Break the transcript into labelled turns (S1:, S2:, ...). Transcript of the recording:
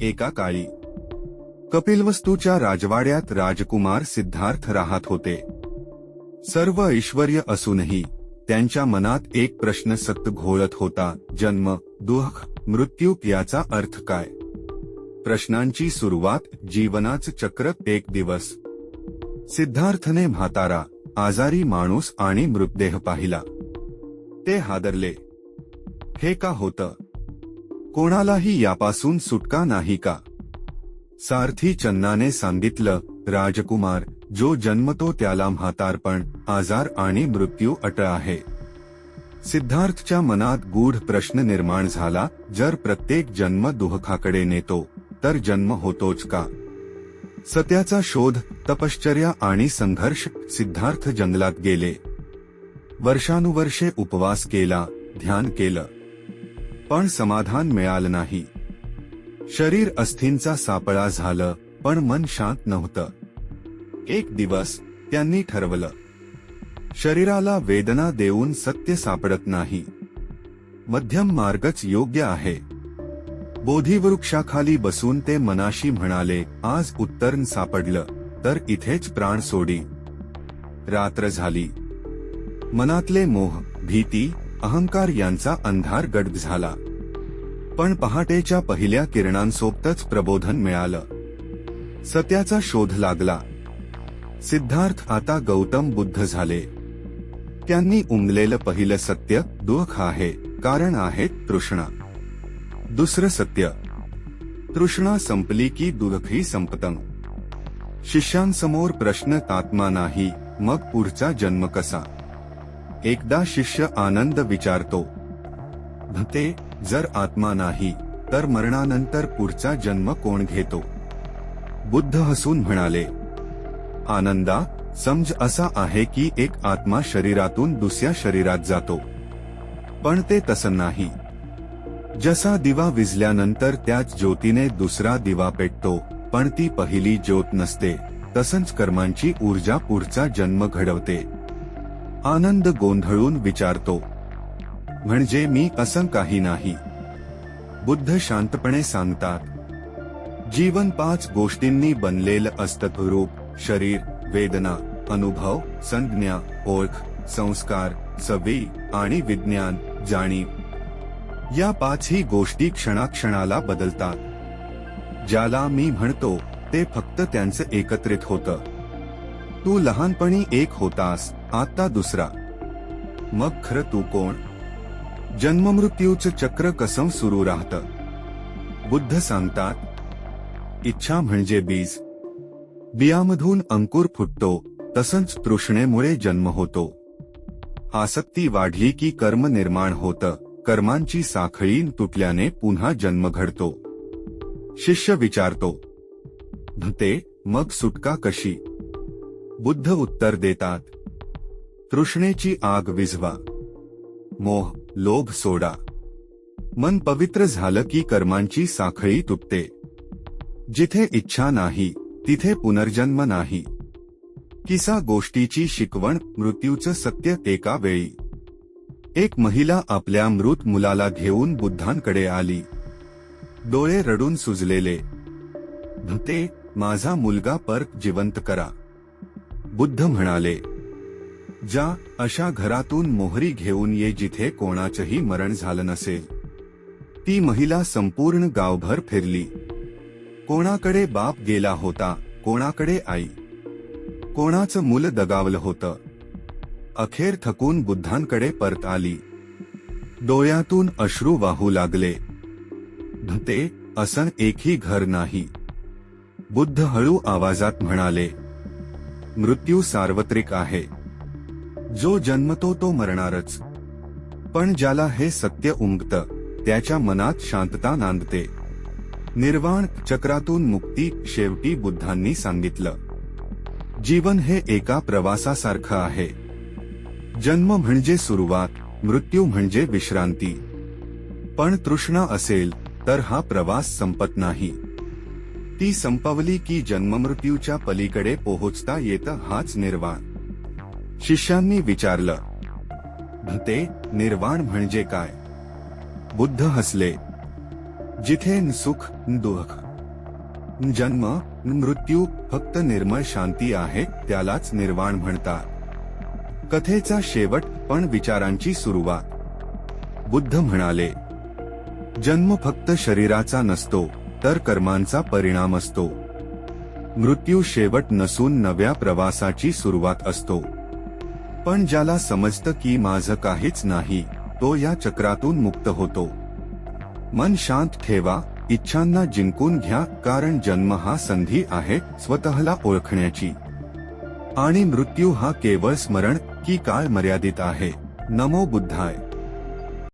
S1: एका काळी. कपिलवस्तूच्या राजवाड्यात राजकुमार सिद्धार्थ राहत होते. सर्व ऐश्वर्य असूनही त्यांच्या मनात एक प्रश्न सक्त घोळत होता जन्म दुःख मृत्यू याचा अर्थ काय? प्रश्नांची सुरुवात जीवनाच चक्र एक दिवस. सिद्धार्थने म्हातारा आजारी माणूस आणि मृतदेह पाहिला. ते हादरले. हे का होतं? कोणालाही यापासून सुटका नाही का? सारथी चन्नाने सांगितलं राजकुमार जो जन्मतो त्याला म्हातारपण आजार आणि मृत्यू अट आहे. सिद्धार्थच्या मनात गूढ प्रश्न निर्माण झाला जर प्रत्येक जन्म दुःखाकडे नेतो तर जन्म होतोच का? सत्याचा शोध तपश्चर्या आणि संघर्ष सिद्धार्थ जंगलात गेले. वर्षानुवर्षे उपवास केला ध्यान केलं. पण समाधान मिळालं नाही. शरीर अस्थींचा सापळा झालं पण मन शांत नव्हतं. एक दिवस त्यांनी ठरवलं. शरीराला वेदना देऊन सत्य सापडत नाही. मध्यम मार्गच योग्य आहे. बोधीवृक्षाखाली बसून ते मनाशी म्हणाले आज उत्तर सापडलं तर इथेच प्राण सोडी. रात्र झाली. मनातले मोह भीती अहंकार यांचा अंधार गडद झाला. पण पहाटेच्या पहिल्या किरणांसोबतच प्रबोधन मिळालं. सत्याचा शोध लागला. सिद्धार्थ आता गौतम बुद्ध झाले. त्यांनी उमलेलं पहिलं सत्य दुःख आहे कारण आहे तृष्णा. दुसरं सत्य. तृष्णा संपली की दुःखही संपतं. शिष्यांसमोर प्रश्न आत्मा नाही मग पुढचा जन्म कसा? एकदा शिष्य आनंद विचारतो. भते जर आत्मा नाही तर मरणानंतर पुढचा जन्म कोण घेतो? बुद्ध हसून म्हणाले आनंदा समज असा आहे की एक आत्मा शरीरातून दुसऱ्या शरीरात जातो. पण ते तसं नाही. जसा दिवा विजल्यानंतर त्याच ज्योतीने दुसरा दिवा पेटतो पण ती पहिली ज्योत नसते तसंच कर्मांची ऊर्जा पुढचा जन्म घडवते. आनंद गोंधळून विचारतो म्हणजे मी असं काही नाही. बुद्ध शांतपणे सांगतात जीवन पाच गोष्टींनी बनलेलं असतं रूप शरीर वेदना अनुभव संज्ञा ओळख संस्कार सवयी आणि विज्ञान जाणीव. या पाचही गोष्टी क्षणाक्षणाला बदलतात. ज्याला मी म्हणतो ते फक्त त्यांचं एकत्रित होतं. तू लहानपणी एक होतास आता दुसरा. मग खरं तू कोण? जन्ममृत्यूचं चक्र कसं सुरू राहतं? बुद्ध सांगतात इच्छा म्हणजे बीज. बियामधून अंकुर फुटतो तसंच तृष्णेमुळे जन्म होतो. आसक्ती वाढली की कर्म निर्माण होतं कर्मांची साखळी तुटल्याने पुन्हा जन्म घडतो. शिष्य विचारतो ते मग सुटका कशी? बुद्ध उत्तर देतात तृष्णेची आग विझवा. मोह लोभ सोडा. मन पवित्र झालं की कर्मांची साखळी तुटते. जिथे इच्छा नाही तिथे पुनर्जन्म नाही. किसा गोष्टीची शिकवण मृत्यूचं सत्य एका वेळी. एक महिला आपल्या मृत मुलाला घेऊन बुद्धांकडे आली. डोळे रडून सुजलेले. धुते माझा मुलगा परत जिवंत करा. बुद्ध म्हणाले ज्या अशा घरातून मोहरी घेऊन ये जिथे कोणाचंही मरण झालं नसेल. ती महिला संपूर्ण गावभर फिरली. कोणाकडे बाप गेला होता कोणाकडे आई. कोणाचं मुलं दगावलं होतं. अखेर थकून बुद्धांकडे परत आली. डोळ्यातून अश्रू वाहू लागले. ते असं एकही घर नाही. बुद्ध हळू आवाजात म्हणाले मृत्यू सार्वत्रिक आहे. जो जन्मतो तो मरणारच. पण ज्याला हे सत्य उमगतं त्याच्या मनात शांतता नांदते. निर्वाण चक्रातून मुक्ती शेवटी बुद्धांनी सांगितलं. जीवन हे एका प्रवासासारखं आहे. जन्म म्हणजे सुरुवात मृत्यू म्हणजे विश्रांती. पण तृष्णा असेल तर हा प्रवास संपत नाही. ती संपवली की जन्ममृत्यूच्या पलीकडे पोहोचता येतं हाच निर्वाण. शिष्यांनी विचारलं ते निर्वाण म्हणजे काय? बुद्ध हसले जिथे न सुख न दुःख. जन्म मृत्यू फक्त निर्मळ शांती आहे त्यालाच निर्वाण म्हणतात. कथेचा शेवट पण विचारांची सुरुवात. बुद्ध म्हणाले जन्म फक्त शरीराचा नसतो तर कर्मांचा परिणाम असतो. मृत्यू शेवट नसून नव्या प्रवासाची सुरुवात असतो. पण ज्याला समजतं की माझं काहीच नाही तो या चक्रातून मुक्त होतो. मन शांत ठेवा इच्छांना जिंकून घ्या कारण जन्म हा संधी आहे स्वतःला ओळखण्याची. आणि मृत्यू हा केवळ स्मरण की काळ मर्यादित आहे. नमो बुद्धाय.